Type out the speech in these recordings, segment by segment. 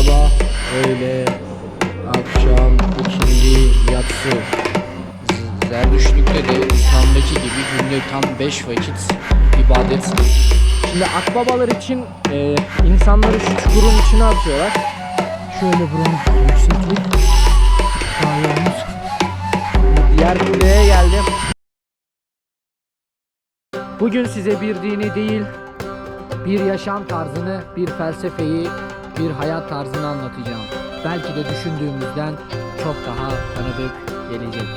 Sabah, öğle, akşam, ikindi, yatsı. Zerdüştlükte de İslam'daki gibi günde tam 5 vakit ibadet. Şimdi akbabalar için e, insanları şu çukurun içine atıyorlar. Şöyle buranın yüksekliği. Daha yolumuz. Diğer kuleye geldim. Bugün size bir dini değil, bir yaşam tarzını, bir felsefeyi, bir hayat tarzını anlatacağım. Belki de düşündüğümüzden çok daha tanıdık gelecek.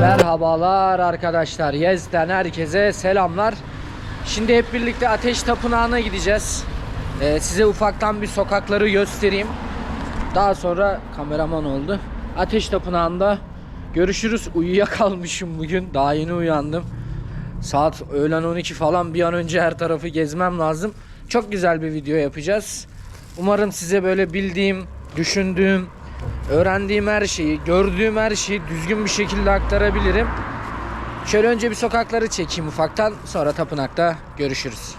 Merhabalar arkadaşlar. Yez'den herkese selamlar. Şimdi hep birlikte Ateş Tapınağı'na gideceğiz. Ee, size ufaktan bir sokakları göstereyim. Daha sonra kameraman oldu. Ateş Tapınağı'nda görüşürüz. Uyuyakalmışım bugün. Daha yeni uyandım. Saat öğlen 12 falan bir an önce her tarafı gezmem lazım. Çok güzel bir video yapacağız. Umarım size böyle bildiğim, düşündüğüm, öğrendiğim her şeyi, gördüğüm her şeyi düzgün bir şekilde aktarabilirim. Şöyle önce bir sokakları çekeyim ufaktan. Sonra tapınakta görüşürüz.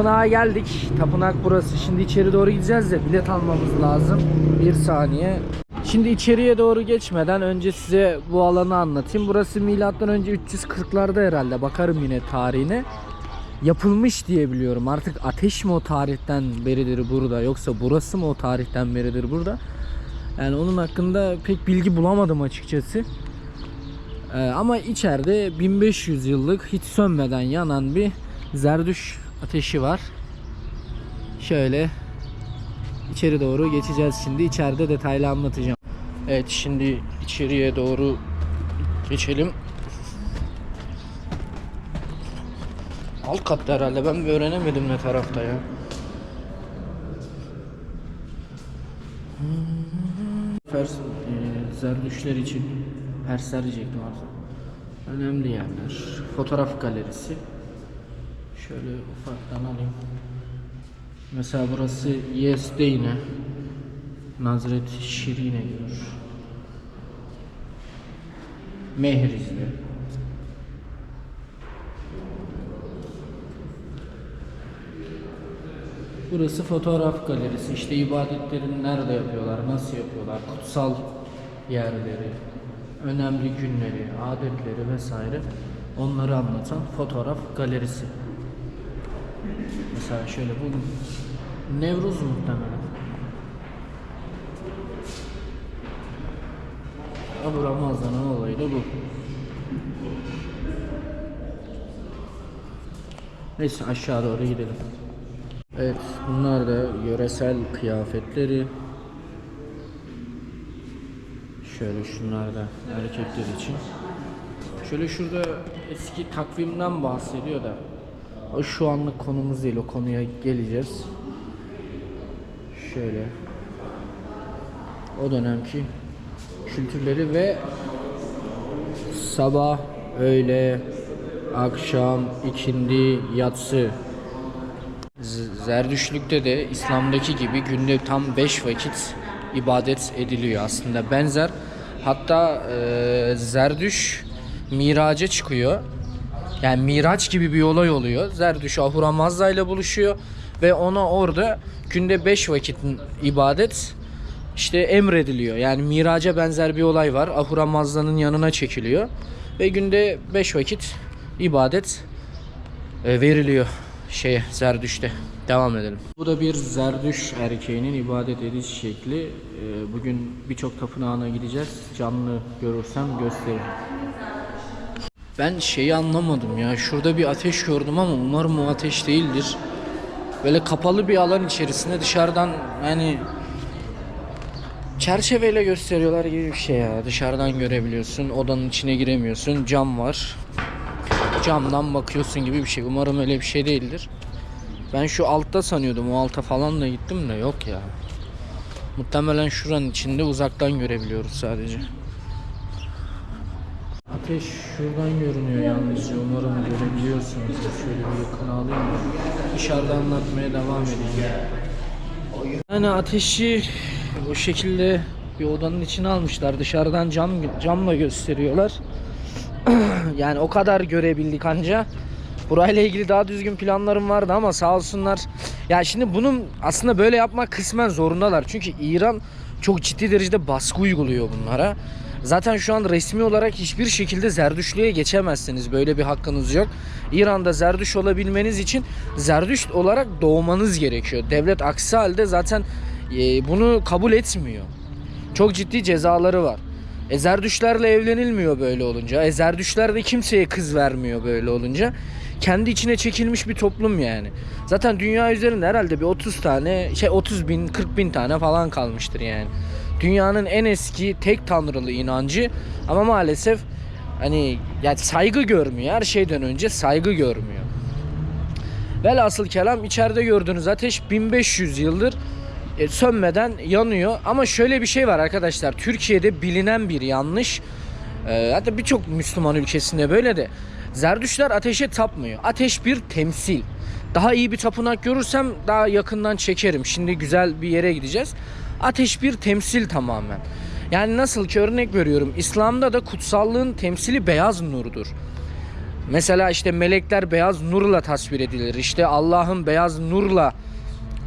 Tapınağa geldik. Tapınak burası. Şimdi içeri doğru gideceğiz de bilet almamız lazım. Bir saniye. Şimdi içeriye doğru geçmeden önce size bu alanı anlatayım. Burası milattan önce 340'larda herhalde. Bakarım yine tarihine. Yapılmış diye biliyorum. Artık ateş mi o tarihten beridir burada yoksa burası mı o tarihten beridir burada? Yani onun hakkında pek bilgi bulamadım açıkçası. Ee, ama içeride 1500 yıllık hiç sönmeden yanan bir zerdüş ateşi var. Şöyle içeri doğru geçeceğiz şimdi. İçeride detaylı anlatacağım. Evet şimdi içeriye doğru geçelim. Alt katta herhalde. Ben bir öğrenemedim ne tarafta ya. Fers, e, Zerdüşler için Persler diyecektim aslında. Önemli yerler. Fotoğraf galerisi. Şöyle ufaktan alayım. Mesela burası Yes'de yine. Nazret Şirine diyor. Mehriz'de. Burası fotoğraf galerisi. İşte ibadetlerini nerede yapıyorlar, nasıl yapıyorlar, kutsal yerleri, önemli günleri, adetleri vesaire onları anlatan fotoğraf galerisi. Mesela şöyle bu Nevruz muhtemelen. Ha bu Ramazan'ın olayı da bu. Neyse aşağı doğru gidelim. Evet bunlar da yöresel kıyafetleri. Şöyle şunlar da erkekler için. Şöyle şurada eski takvimden bahsediyor da şu anlık konumuz değil o konuya geleceğiz. Şöyle o dönemki kültürleri ve sabah, öğle, akşam, ikindi, yatsı Z- Zerdüştlükte de İslam'daki gibi günde tam 5 vakit ibadet ediliyor aslında benzer. Hatta e, Zerdüş miraca çıkıyor. Yani miraç gibi bir olay oluyor. Zerdüş Ahura Mazda ile buluşuyor ve ona orada günde 5 vakit ibadet işte emrediliyor. Yani miraca benzer bir olay var. Ahura Mazda'nın yanına çekiliyor Ve günde 5 vakit ibadet e, veriliyor şeye Zerdüş'te. Devam edelim. Bu da bir Zerdüş erkeğinin ibadet ediş şekli. E, Bugün birçok tapınağına gideceğiz. Canlı görürsem gösteririm. Ben şeyi anlamadım ya. Şurada bir ateş gördüm ama umarım o ateş değildir. Böyle kapalı bir alan içerisinde dışarıdan yani çerçeveyle gösteriyorlar gibi bir şey ya. Dışarıdan görebiliyorsun. Odanın içine giremiyorsun. Cam var. Camdan bakıyorsun gibi bir şey. Umarım öyle bir şey değildir. Ben şu altta sanıyordum. O alta falan da gittim de yok ya. Muhtemelen şuranın içinde uzaktan görebiliyoruz sadece. Ateş şuradan görünüyor yalnızca. Umarım görebiliyorsunuz. Şöyle bir yakın alayım da. Dışarıda anlatmaya devam edeyim. Yani ateşi o şekilde bir odanın içine almışlar. Dışarıdan cam camla gösteriyorlar. yani o kadar görebildik anca. Burayla ilgili daha düzgün planlarım vardı ama sağ olsunlar. Ya şimdi bunun aslında böyle yapmak kısmen zorundalar. Çünkü İran çok ciddi derecede baskı uyguluyor bunlara. Zaten şu an resmi olarak hiçbir şekilde Zerdüşlüğe geçemezsiniz. Böyle bir hakkınız yok. İran'da Zerdüş olabilmeniz için Zerdüş olarak doğmanız gerekiyor. Devlet aksi halde zaten e, bunu kabul etmiyor. Çok ciddi cezaları var. E Zerdüşlerle evlenilmiyor böyle olunca. E Zerdüşler de kimseye kız vermiyor böyle olunca. Kendi içine çekilmiş bir toplum yani. Zaten dünya üzerinde herhalde bir 30 tane, şey 30 bin, 40 bin tane falan kalmıştır yani. Dünyanın en eski tek tanrılı inancı ama maalesef hani yani saygı görmüyor. Her şeyden önce saygı görmüyor. Velhasıl kelam içeride gördüğünüz ateş 1500 yıldır e, sönmeden yanıyor. Ama şöyle bir şey var arkadaşlar. Türkiye'de bilinen bir yanlış. E, hatta birçok Müslüman ülkesinde böyle de. Zerdüşler ateşe tapmıyor. Ateş bir temsil. Daha iyi bir tapınak görürsem daha yakından çekerim. Şimdi güzel bir yere gideceğiz. Ateş bir temsil tamamen. Yani nasıl ki örnek veriyorum. İslam'da da kutsallığın temsili beyaz nurdur. Mesela işte melekler beyaz nurla tasvir edilir. İşte Allah'ın beyaz nurla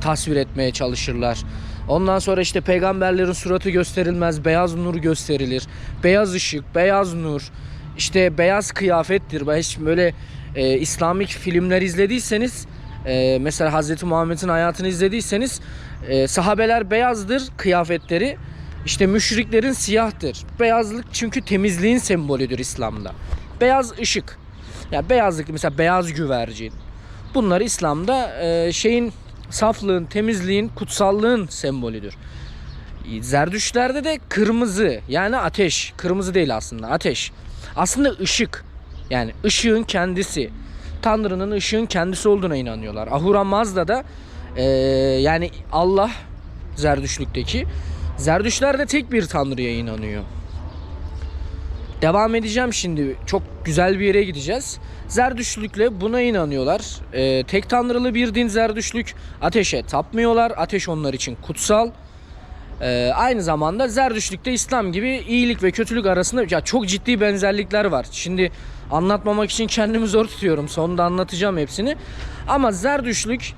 tasvir etmeye çalışırlar. Ondan sonra işte peygamberlerin suratı gösterilmez, beyaz nur gösterilir. Beyaz ışık, beyaz nur, işte beyaz kıyafettir. Ben hiç böyle e, İslamik filmler izlediyseniz, e, mesela Hazreti Muhammed'in hayatını izlediyseniz, e, sahabeler beyazdır kıyafetleri. İşte müşriklerin siyahtır. Beyazlık çünkü temizliğin sembolüdür İslam'da. Beyaz ışık. Ya beyazlık mesela beyaz güvercin. Bunlar İslam'da e, şeyin saflığın, temizliğin, kutsallığın sembolüdür. Zerdüşlerde de kırmızı yani ateş. Kırmızı değil aslında ateş. Aslında ışık. Yani ışığın kendisi. Tanrı'nın ışığın kendisi olduğuna inanıyorlar. Ahura Mazda da e, yani Allah Zerdüşlükteki. Zerdüşler de tek bir Tanrı'ya inanıyor. Devam edeceğim şimdi. Çok güzel bir yere gideceğiz. Zerdüşlükle buna inanıyorlar. Ee, tek tanrılı bir din Zerdüşlük. Ateşe tapmıyorlar. Ateş onlar için kutsal. Ee, aynı zamanda Zerdüşlükte İslam gibi iyilik ve kötülük arasında ya çok ciddi benzerlikler var. Şimdi anlatmamak için kendimi zor tutuyorum. Sonunda anlatacağım hepsini. Ama Zerdüşlük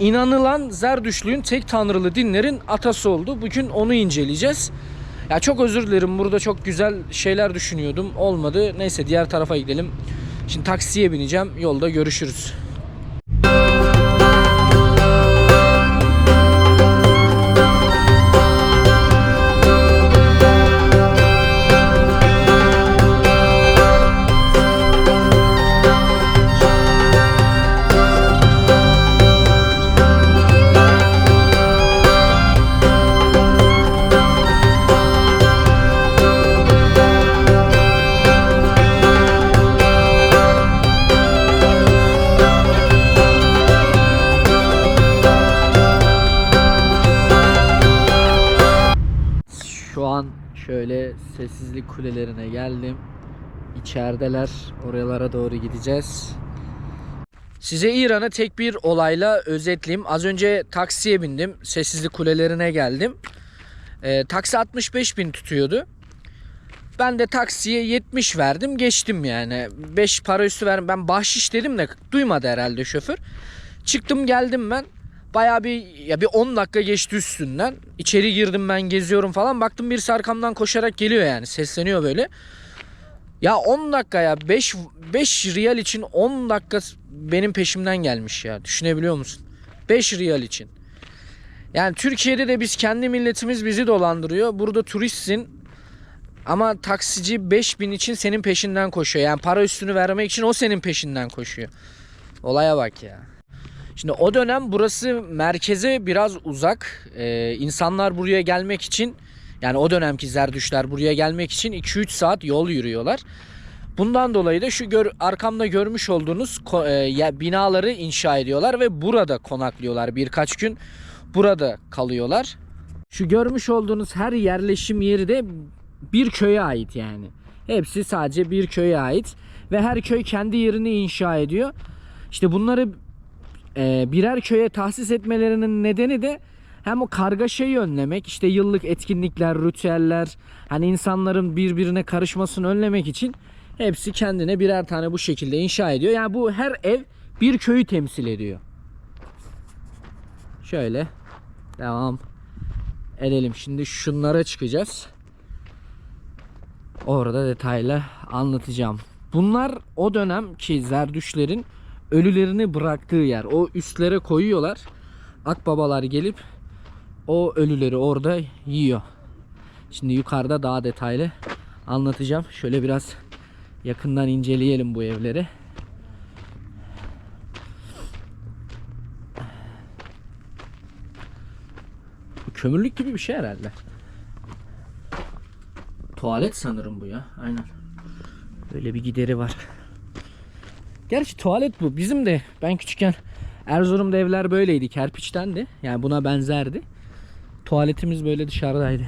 inanılan Zerdüşlüğün tek tanrılı dinlerin atası oldu. Bugün onu inceleyeceğiz. Ya çok özür dilerim. Burada çok güzel şeyler düşünüyordum. Olmadı. Neyse diğer tarafa gidelim. Şimdi taksiye bineceğim. Yolda görüşürüz. Sessizlik kulelerine geldim. İçerideler. Oralara doğru gideceğiz. Size İran'ı tek bir olayla özetleyeyim. Az önce taksiye bindim. Sessizlik kulelerine geldim. Ee, taksi 65 bin tutuyordu. Ben de taksiye 70 verdim geçtim yani. 5 para üstü verdim. Ben bahşiş dedim de duymadı herhalde şoför. Çıktım geldim ben. Bayağı bir ya bir 10 dakika geçti üstünden. İçeri girdim ben geziyorum falan. Baktım birisi arkamdan koşarak geliyor yani. Sesleniyor böyle. Ya 10 dakika ya 5 5 riyal için 10 dakika benim peşimden gelmiş ya. Düşünebiliyor musun? 5 riyal için. Yani Türkiye'de de biz kendi milletimiz bizi dolandırıyor. Burada turistsin ama taksici 5000 için senin peşinden koşuyor. Yani para üstünü vermek için o senin peşinden koşuyor. Olaya bak ya. Şimdi o dönem burası merkeze biraz uzak. Ee, insanlar buraya gelmek için yani o dönemki zerdüşler buraya gelmek için 2-3 saat yol yürüyorlar. Bundan dolayı da şu gör, arkamda görmüş olduğunuz e, binaları inşa ediyorlar ve burada konaklıyorlar birkaç gün. Burada kalıyorlar. Şu görmüş olduğunuz her yerleşim yeri de bir köye ait yani. Hepsi sadece bir köye ait ve her köy kendi yerini inşa ediyor. İşte bunları birer köye tahsis etmelerinin nedeni de hem o kargaşayı önlemek, işte yıllık etkinlikler, ritüeller, hani insanların birbirine karışmasını önlemek için hepsi kendine birer tane bu şekilde inşa ediyor. Yani bu her ev bir köyü temsil ediyor. Şöyle devam edelim. Şimdi şunlara çıkacağız. Orada detaylı anlatacağım. Bunlar o dönem ki Zerdüşlerin ölülerini bıraktığı yer. O üstlere koyuyorlar. Akbabalar gelip o ölüleri orada yiyor. Şimdi yukarıda daha detaylı anlatacağım. Şöyle biraz yakından inceleyelim bu evleri. Bu kömürlük gibi bir şey herhalde. Tuvalet sanırım bu ya. Aynen. Böyle bir gideri var. Gerçi tuvalet bu. Bizim de ben küçükken Erzurum'da evler böyleydi. Kerpiçtendi. Yani buna benzerdi. Tuvaletimiz böyle dışarıdaydı.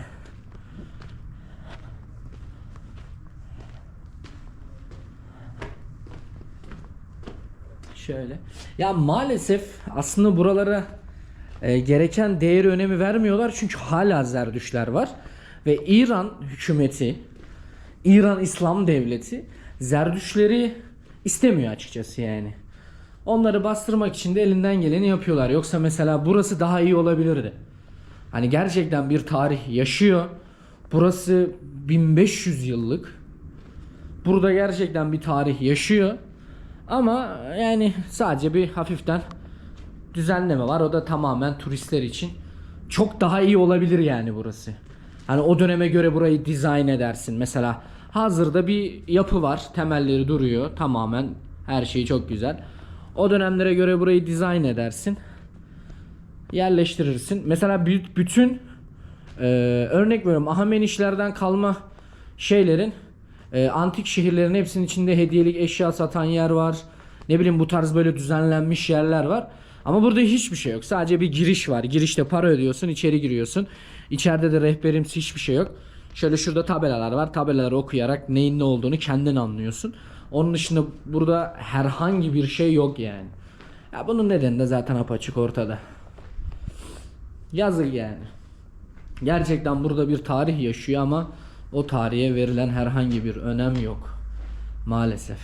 Şöyle. Ya maalesef aslında buralara e, gereken değeri önemi vermiyorlar çünkü hala zerdüşler var ve İran hükümeti İran İslam devleti zerdüşleri istemiyor açıkçası yani. Onları bastırmak için de elinden geleni yapıyorlar. Yoksa mesela burası daha iyi olabilirdi. Hani gerçekten bir tarih yaşıyor. Burası 1500 yıllık. Burada gerçekten bir tarih yaşıyor. Ama yani sadece bir hafiften düzenleme var. O da tamamen turistler için. Çok daha iyi olabilir yani burası. Hani o döneme göre burayı dizayn edersin. Mesela hazırda bir yapı var. Temelleri duruyor. Tamamen her şey çok güzel. O dönemlere göre burayı dizayn edersin. Yerleştirirsin. Mesela bü- bütün e, örnek veriyorum Ahamenişlerden kalma şeylerin e, antik şehirlerin hepsinin içinde hediyelik eşya satan yer var. Ne bileyim bu tarz böyle düzenlenmiş yerler var. Ama burada hiçbir şey yok. Sadece bir giriş var. Girişte para ödüyorsun, içeri giriyorsun. İçeride de rehberimsi hiçbir şey yok. Şöyle şurada tabelalar var. Tabelaları okuyarak neyin ne olduğunu kendin anlıyorsun. Onun dışında burada herhangi bir şey yok yani. Ya bunun nedeni de zaten apaçık ortada. Yazık yani. Gerçekten burada bir tarih yaşıyor ama o tarihe verilen herhangi bir önem yok. Maalesef.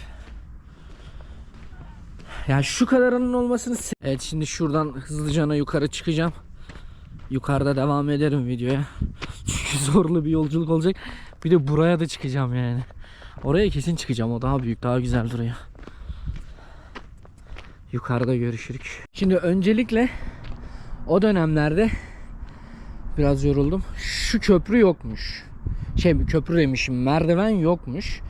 Ya şu kadarının olmasını Evet şimdi şuradan hızlıca yukarı çıkacağım. Yukarıda devam ederim videoya. Çünkü zorlu bir yolculuk olacak. Bir de buraya da çıkacağım yani. Oraya kesin çıkacağım. O daha büyük, daha güzel duruyor. Yukarıda görüşürük. Şimdi öncelikle o dönemlerde biraz yoruldum. Şu köprü yokmuş. Şey köprü demişim merdiven yokmuş.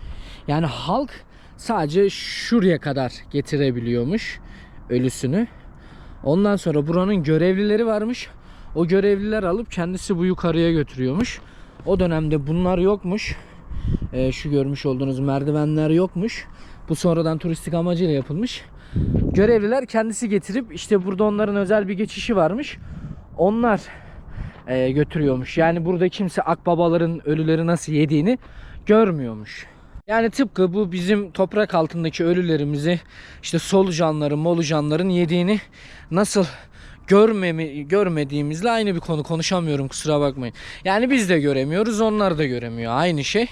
Yani halk sadece şuraya kadar getirebiliyormuş ölüsünü. Ondan sonra buranın görevlileri varmış. O görevliler alıp kendisi bu yukarıya götürüyormuş. O dönemde bunlar yokmuş. Ee, şu görmüş olduğunuz merdivenler yokmuş. Bu sonradan turistik amacıyla yapılmış. Görevliler kendisi getirip işte burada onların özel bir geçişi varmış. Onlar e, götürüyormuş. Yani burada kimse akbabaların ölüleri nasıl yediğini görmüyormuş. Yani tıpkı bu bizim toprak altındaki ölülerimizi işte solucanların, molucanların yediğini nasıl görmemi, görmediğimizle aynı bir konu konuşamıyorum kusura bakmayın. Yani biz de göremiyoruz onlar da göremiyor aynı şey.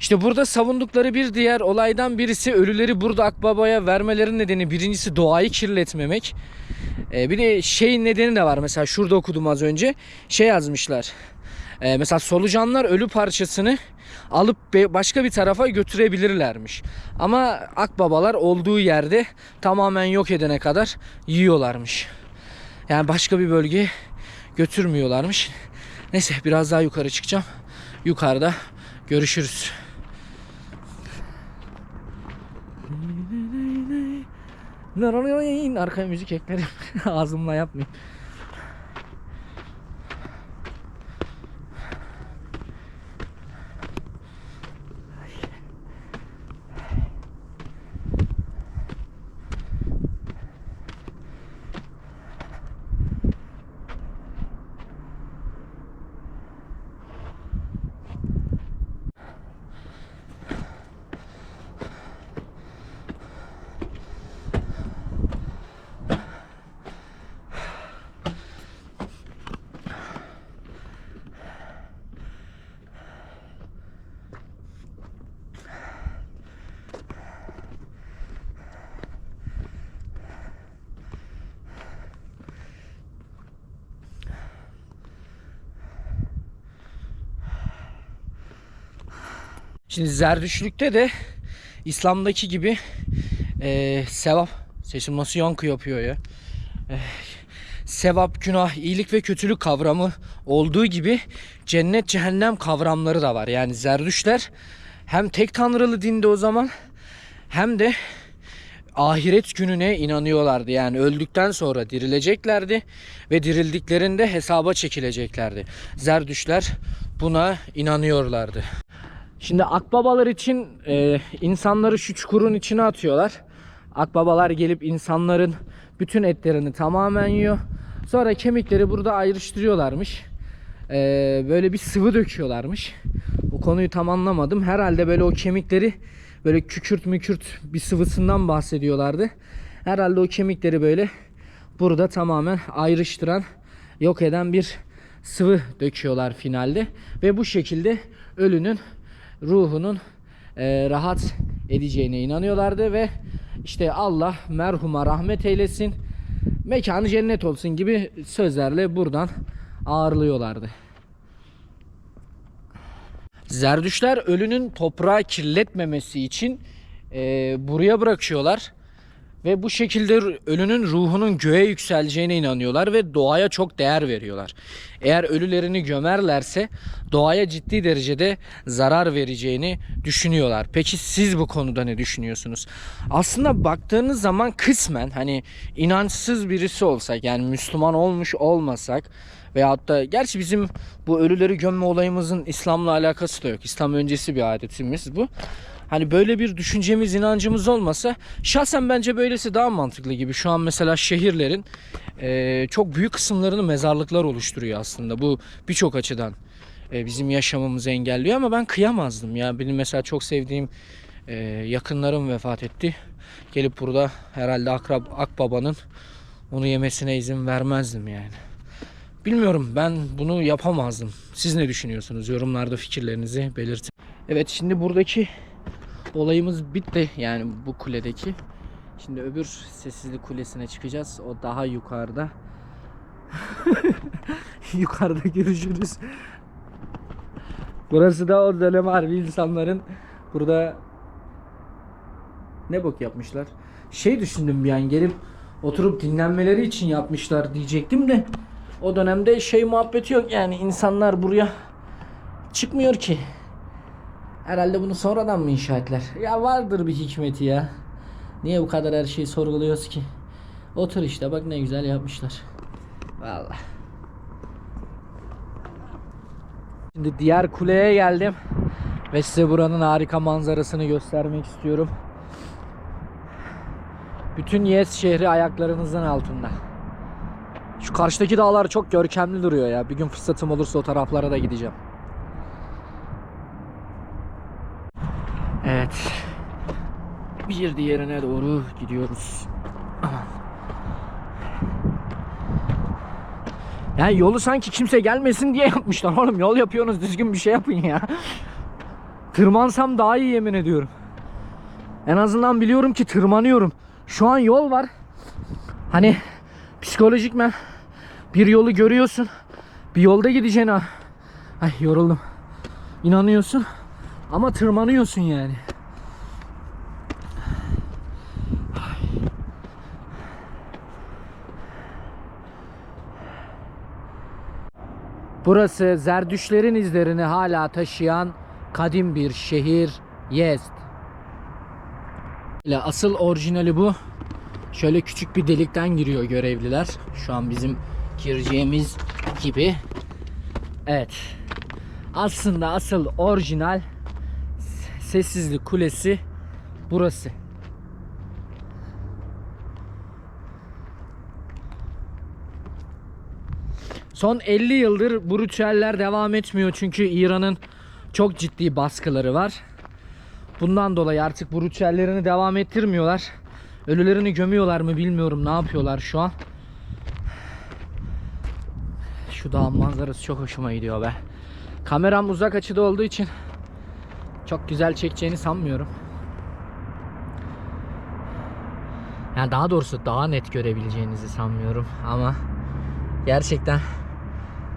İşte burada savundukları bir diğer olaydan birisi ölüleri burada akbabaya vermelerinin nedeni birincisi doğayı kirletmemek. Ee, bir de şey nedeni de var mesela şurada okudum az önce şey yazmışlar. Ee, mesela solucanlar ölü parçasını alıp başka bir tarafa götürebilirlermiş. Ama akbabalar olduğu yerde tamamen yok edene kadar yiyorlarmış. Yani başka bir bölgeye götürmüyorlarmış. Neyse biraz daha yukarı çıkacağım. Yukarıda görüşürüz. Arkaya müzik eklerim. Ağzımla yapmayayım. Şimdi Zerdüşlükte de İslam'daki gibi eee, sevap sesim nasıl yankı yapıyor ya. Eh, sevap, günah, iyilik ve kötülük kavramı olduğu gibi cennet, cehennem kavramları da var. Yani Zerdüşler hem tek tanrılı dinde o zaman hem de ahiret gününe inanıyorlardı. Yani öldükten sonra dirileceklerdi ve dirildiklerinde hesaba çekileceklerdi. Zerdüşler buna inanıyorlardı. Şimdi akbabalar için e, insanları şu çukurun içine atıyorlar. Akbabalar gelip insanların bütün etlerini tamamen yiyor. Sonra kemikleri burada ayrıştırıyorlarmış. E, böyle bir sıvı döküyorlarmış. Bu konuyu tam anlamadım. Herhalde böyle o kemikleri böyle kükürt mükürt bir sıvısından bahsediyorlardı. Herhalde o kemikleri böyle burada tamamen ayrıştıran, yok eden bir sıvı döküyorlar finalde. Ve bu şekilde ölünün ruhunun e, rahat edeceğine inanıyorlardı ve işte Allah merhuma rahmet eylesin, mekanı cennet olsun gibi sözlerle buradan ağırlıyorlardı. Zerdüşler ölünün toprağı kirletmemesi için e, buraya bırakıyorlar. Ve bu şekilde ölünün ruhunun göğe yükseleceğine inanıyorlar ve doğaya çok değer veriyorlar. Eğer ölülerini gömerlerse doğaya ciddi derecede zarar vereceğini düşünüyorlar. Peki siz bu konuda ne düşünüyorsunuz? Aslında baktığınız zaman kısmen hani inançsız birisi olsak yani Müslüman olmuş olmasak veyahut da gerçi bizim bu ölüleri gömme olayımızın İslam'la alakası da yok. İslam öncesi bir adetimiz bu. Hani böyle bir düşüncemiz, inancımız olmasa şahsen bence böylesi daha mantıklı gibi. Şu an mesela şehirlerin e, çok büyük kısımlarını mezarlıklar oluşturuyor aslında. Bu birçok açıdan e, bizim yaşamamızı engelliyor ama ben kıyamazdım ya. Benim mesela çok sevdiğim e, yakınlarım vefat etti. Gelip burada herhalde akrab akbabanın onu yemesine izin vermezdim yani. Bilmiyorum ben bunu yapamazdım. Siz ne düşünüyorsunuz? Yorumlarda fikirlerinizi belirtin. Evet şimdi buradaki olayımız bitti. Yani bu kuledeki. Şimdi öbür sessizlik kulesine çıkacağız. O daha yukarıda. yukarıda görüşürüz. Burası da o dönem harbi insanların burada ne bok yapmışlar. Şey düşündüm bir an gelip oturup dinlenmeleri için yapmışlar diyecektim de o dönemde şey muhabbeti yok yani insanlar buraya çıkmıyor ki. Herhalde bunu sonradan mı inşa ettiler? Ya vardır bir hikmeti ya. Niye bu kadar her şeyi sorguluyoruz ki? Otur işte bak ne güzel yapmışlar. Vallahi. Şimdi diğer kuleye geldim. Ve size buranın harika manzarasını göstermek istiyorum. Bütün Yes şehri ayaklarınızın altında. Şu karşıdaki dağlar çok görkemli duruyor ya. Bir gün fırsatım olursa o taraflara da gideceğim. Evet. Bir diğerine doğru gidiyoruz. Aman. Yani yolu sanki kimse gelmesin diye yapmışlar oğlum. Yol yapıyorsunuz düzgün bir şey yapın ya. Tırmansam daha iyi yemin ediyorum. En azından biliyorum ki tırmanıyorum. Şu an yol var. Hani psikolojik mi? Bir yolu görüyorsun. Bir yolda gideceğine. Ay yoruldum. İnanıyorsun. Ama tırmanıyorsun yani. Burası Zerdüşlerin izlerini hala taşıyan kadim bir şehir Yezd. Asıl orijinali bu. Şöyle küçük bir delikten giriyor görevliler. Şu an bizim gireceğimiz gibi. Evet. Aslında asıl orijinal sessizlik kulesi burası. Son 50 yıldır bu ritüeller devam etmiyor çünkü İran'ın çok ciddi baskıları var. Bundan dolayı artık bu ritüellerini devam ettirmiyorlar. Ölülerini gömüyorlar mı bilmiyorum ne yapıyorlar şu an. Şu dağın manzarası çok hoşuma gidiyor be. Kameram uzak açıda olduğu için çok güzel çekeceğini sanmıyorum. Yani daha doğrusu daha net görebileceğinizi sanmıyorum ama gerçekten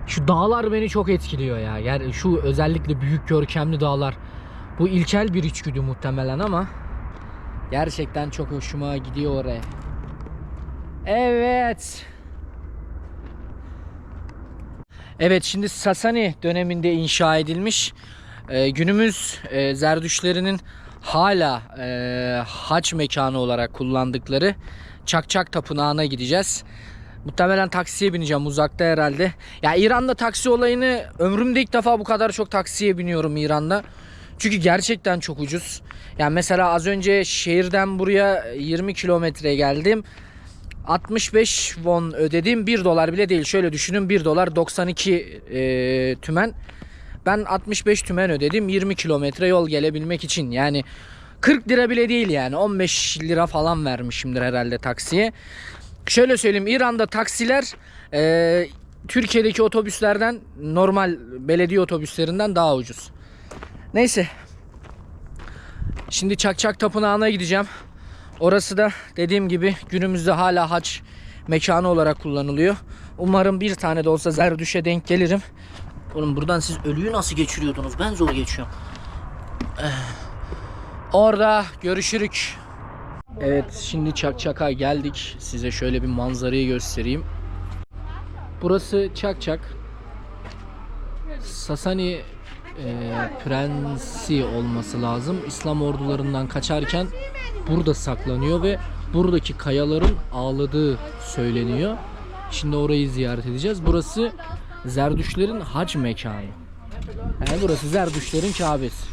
şu dağlar beni çok etkiliyor ya. Yani şu özellikle büyük görkemli dağlar. Bu ilkel bir içgüdü muhtemelen ama gerçekten çok hoşuma gidiyor oraya. Evet. Evet şimdi Sasani döneminde inşa edilmiş. Ee, günümüz e, Zerdüşlerinin hala e, haç mekanı olarak kullandıkları Çakçak Tapınağı'na gideceğiz. Muhtemelen taksiye bineceğim uzakta herhalde. Ya İran'da taksi olayını ömrümde ilk defa bu kadar çok taksiye biniyorum İran'da. Çünkü gerçekten çok ucuz. Yani mesela az önce şehirden buraya 20 kilometre geldim. 65 won ödedim 1 dolar bile değil. Şöyle düşünün 1 dolar 92 e, tümen. Ben 65 tümen ödedim 20 kilometre yol gelebilmek için. Yani 40 lira bile değil yani 15 lira falan vermişimdir herhalde taksiye. Şöyle söyleyeyim İran'da taksiler e, Türkiye'deki otobüslerden normal belediye otobüslerinden daha ucuz. Neyse. Şimdi Çakçak Tapınağı'na gideceğim. Orası da dediğim gibi günümüzde hala haç mekanı olarak kullanılıyor. Umarım bir tane de olsa Zerdüş'e denk gelirim. Oğlum buradan siz ölüyü nasıl geçiriyordunuz? Ben zor geçiyorum. Eh. Orada görüşürük. Evet şimdi Çakçak'a geldik. Size şöyle bir manzarayı göstereyim. Burası Çakçak. Sasani e, prensi olması lazım. İslam ordularından kaçarken burada saklanıyor ve buradaki kayaların ağladığı söyleniyor. Şimdi orayı ziyaret edeceğiz. Burası Zerdüşlerin hac mekanı. Yani burası Zerdüşlerin Kabe'si.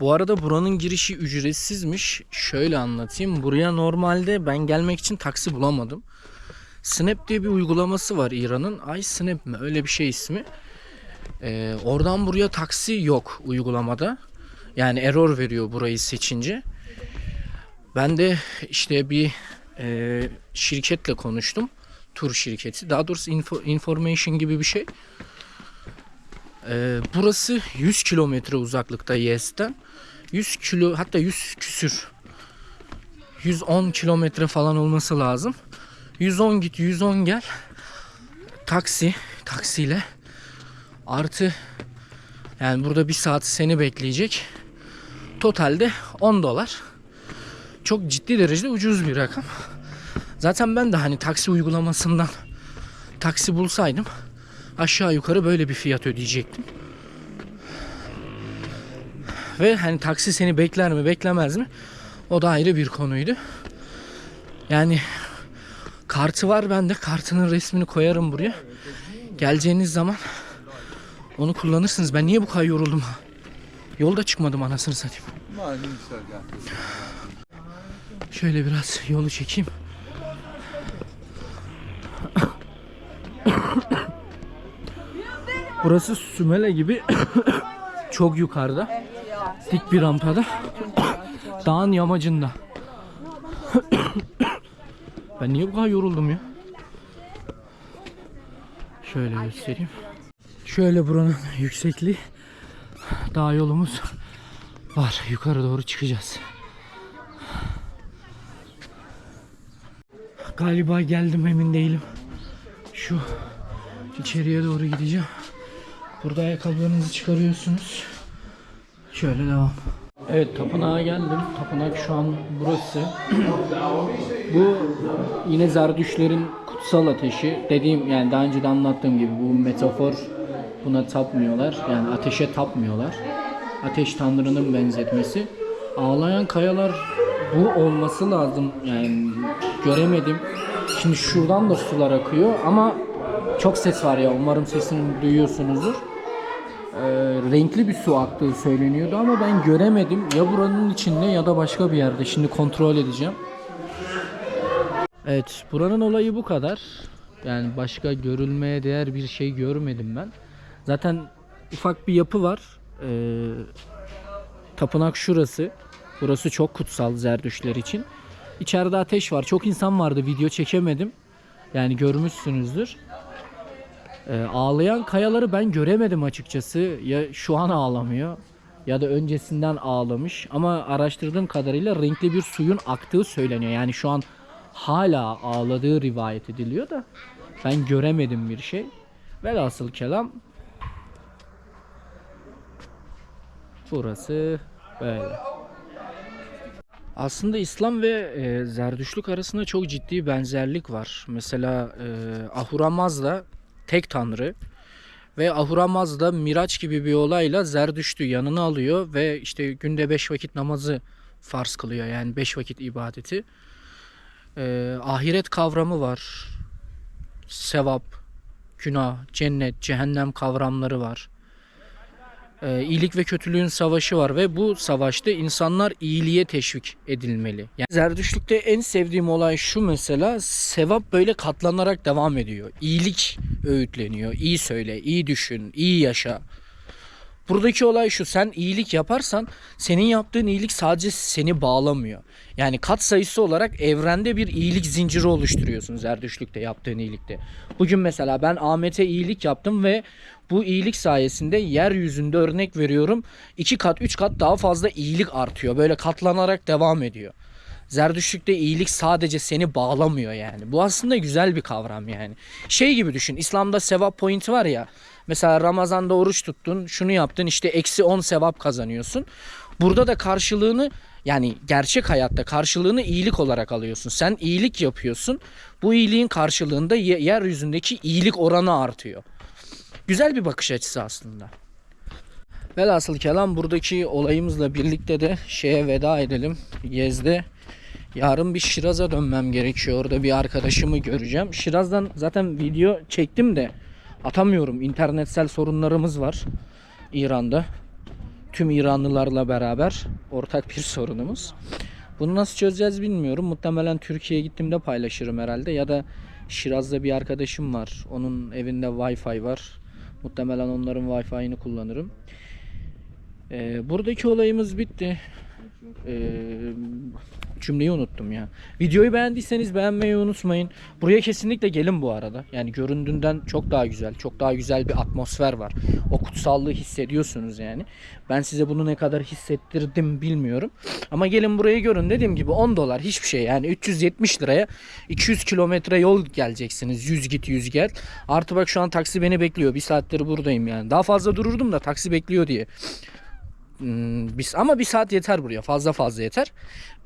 Bu arada buranın girişi ücretsizmiş. Şöyle anlatayım. Buraya normalde ben gelmek için taksi bulamadım. Snap diye bir uygulaması var İran'ın. Ay Snap mi? Öyle bir şey ismi. Ee, oradan buraya taksi yok uygulamada. Yani error veriyor burayı seçince. Ben de işte bir e, şirketle konuştum. Tur şirketi. Daha doğrusu info, information gibi bir şey. Ee, burası 100 kilometre uzaklıkta Yez'den. 100 kilo hatta 100 küsür. 110 kilometre falan olması lazım. 110 git 110 gel. Taksi taksiyle artı yani burada bir saat seni bekleyecek. Totalde 10 dolar. Çok ciddi derecede ucuz bir rakam. Zaten ben de hani taksi uygulamasından taksi bulsaydım aşağı yukarı böyle bir fiyat ödeyecektim. Ve hani taksi seni bekler mi beklemez mi? O da ayrı bir konuydu. Yani kartı var bende. Kartının resmini koyarım buraya. Geleceğiniz zaman onu kullanırsınız. Ben niye bu kadar yoruldum? Yolda çıkmadım anasını satayım. Şöyle biraz yolu çekeyim. Burası Sümele gibi çok yukarıda. Dik bir rampada. Dağın yamacında. ben niye bu kadar yoruldum ya? Şöyle göstereyim. Şöyle buranın yüksekliği. Dağ yolumuz var. Yukarı doğru çıkacağız. Galiba geldim emin değilim. Şu içeriye doğru gideceğim. Burada ayakkabılarınızı çıkarıyorsunuz. Şöyle devam. Evet tapınağa geldim. Tapınak şu an burası. bu yine Zerdüşlerin kutsal ateşi. Dediğim yani daha önce de anlattığım gibi bu metafor buna tapmıyorlar. Yani ateşe tapmıyorlar. Ateş tanrının benzetmesi. Ağlayan kayalar bu olması lazım. Yani göremedim. Şimdi şuradan da sular akıyor ama çok ses var ya. Umarım sesini duyuyorsunuzdur e, renkli bir su aktığı söyleniyordu ama ben göremedim. Ya buranın içinde ya da başka bir yerde. Şimdi kontrol edeceğim. Evet, buranın olayı bu kadar. Yani başka görülmeye değer bir şey görmedim ben. Zaten ufak bir yapı var. Ee, tapınak şurası. Burası çok kutsal Zerdüşler için. İçeride ateş var. Çok insan vardı. Video çekemedim. Yani görmüşsünüzdür. Ee, ağlayan kayaları ben göremedim açıkçası. Ya şu an ağlamıyor ya da öncesinden ağlamış. Ama araştırdığım kadarıyla renkli bir suyun aktığı söyleniyor. Yani şu an hala ağladığı rivayet ediliyor da ben göremedim bir şey. Velhasıl kelam burası böyle. Aslında İslam ve e, Zerdüşlük arasında çok ciddi benzerlik var. Mesela e, Ahura Mazda tek tanrı ve Ahura Mazda Miraç gibi bir olayla Zerdüşt'ü yanına alıyor ve işte günde 5 vakit namazı farz kılıyor. Yani 5 vakit ibadeti. E, ahiret kavramı var. Sevap, günah, cennet, cehennem kavramları var e, iyilik ve kötülüğün savaşı var ve bu savaşta insanlar iyiliğe teşvik edilmeli. Yani Zerdüştlükte en sevdiğim olay şu mesela sevap böyle katlanarak devam ediyor. İyilik öğütleniyor. İyi söyle, iyi düşün, iyi yaşa. Buradaki olay şu sen iyilik yaparsan senin yaptığın iyilik sadece seni bağlamıyor. Yani kat sayısı olarak evrende bir iyilik zinciri oluşturuyorsun Zerdüştlükte yaptığın iyilikte. Bugün mesela ben Ahmet'e iyilik yaptım ve bu iyilik sayesinde yeryüzünde örnek veriyorum 2 kat 3 kat daha fazla iyilik artıyor. Böyle katlanarak devam ediyor. Zerdüştlükte iyilik sadece seni bağlamıyor yani. Bu aslında güzel bir kavram yani. Şey gibi düşün. İslam'da sevap point var ya. Mesela Ramazan'da oruç tuttun, şunu yaptın işte eksi 10 sevap kazanıyorsun. Burada da karşılığını yani gerçek hayatta karşılığını iyilik olarak alıyorsun. Sen iyilik yapıyorsun. Bu iyiliğin karşılığında ye- yeryüzündeki iyilik oranı artıyor. Güzel bir bakış açısı aslında. Velhasıl kelam buradaki olayımızla birlikte de şeye veda edelim. Yezde yarın bir Şiraz'a dönmem gerekiyor. Orada bir arkadaşımı göreceğim. Şiraz'dan zaten video çektim de atamıyorum. İnternetsel sorunlarımız var İran'da. Tüm İranlılarla beraber ortak bir sorunumuz. Bunu nasıl çözeceğiz bilmiyorum. Muhtemelen Türkiye'ye gittiğimde paylaşırım herhalde ya da Şiraz'da bir arkadaşım var. Onun evinde Wi-Fi var. Muhtemelen onların Wi-Fi'ini kullanırım. Ee, buradaki olayımız bitti. Ee, cümleyi unuttum ya. Videoyu beğendiyseniz beğenmeyi unutmayın. Buraya kesinlikle gelin bu arada. Yani göründüğünden çok daha güzel. Çok daha güzel bir atmosfer var. O kutsallığı hissediyorsunuz yani. Ben size bunu ne kadar hissettirdim bilmiyorum. Ama gelin burayı görün. Dediğim gibi 10 dolar hiçbir şey. Yani 370 liraya 200 kilometre yol geleceksiniz. 100 git 100 gel. Artı bak şu an taksi beni bekliyor. Bir saattir buradayım yani. Daha fazla dururdum da taksi bekliyor diye. Hmm, biz ama bir saat yeter buraya. Fazla fazla yeter.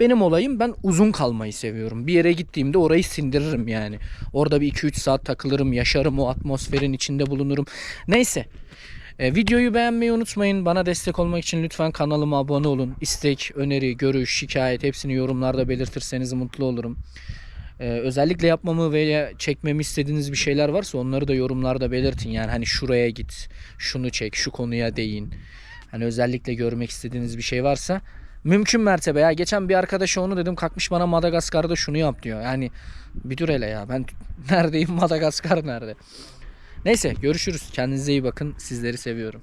Benim olayım ben uzun kalmayı seviyorum. Bir yere gittiğimde orayı sindiririm yani. Orada bir 2-3 saat takılırım, yaşarım o atmosferin içinde bulunurum. Neyse. E, videoyu beğenmeyi unutmayın. Bana destek olmak için lütfen kanalıma abone olun. İstek, öneri, görüş, şikayet hepsini yorumlarda belirtirseniz mutlu olurum. Ee, özellikle yapmamı veya çekmemi istediğiniz bir şeyler varsa onları da yorumlarda belirtin. Yani hani şuraya git, şunu çek, şu konuya değin. Hani özellikle görmek istediğiniz bir şey varsa mümkün mertebe ya geçen bir arkadaşa onu dedim kalkmış bana Madagaskar'da şunu yap diyor. Yani bir dur hele ya ben neredeyim Madagaskar nerede? Neyse görüşürüz. Kendinize iyi bakın. Sizleri seviyorum.